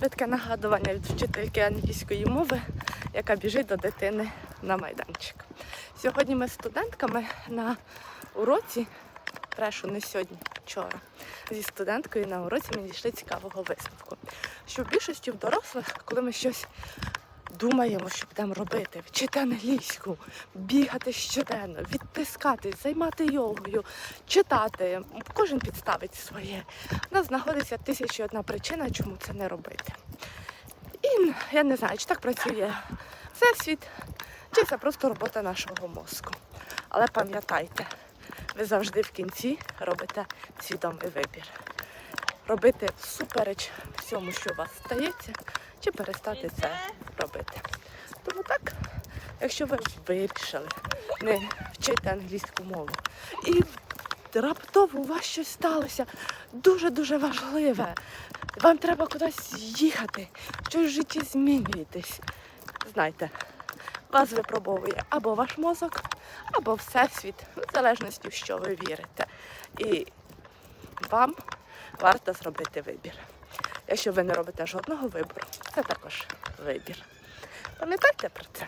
Таке нагадування від вчительки англійської мови, яка біжить до дитини на майданчик. Сьогодні ми з студентками на уроці, прешу не сьогодні, вчора, зі студенткою на уроці ми дійшли цікавого висновку. Що в більшості в дорослих, коли ми щось думаємо, що будемо робити, вчити англійську, бігати щоденно, відтискатись, займати йогою, читати, кожен підставить своє. У нас знаходиться тисяча одна причина, чому це не робити. І я не знаю, чи так працює всесвіт, чи це просто робота нашого мозку. Але пам'ятайте, ви завжди в кінці робите свідомий вибір. Робити всупереч всьому, що у вас стається, чи перестати це робити. Тому так, якщо ви вирішили не вчити англійську мову і раптово у вас щось сталося дуже-дуже важливе. Вам треба кудись їхати, щось в житті змінюєтесь. Знайте, вас випробовує або ваш мозок, або всесвіт, в залежності, в що ви вірите. І вам варто зробити вибір. Якщо ви не робите жодного вибору, це також вибір. Пам'ятайте про це.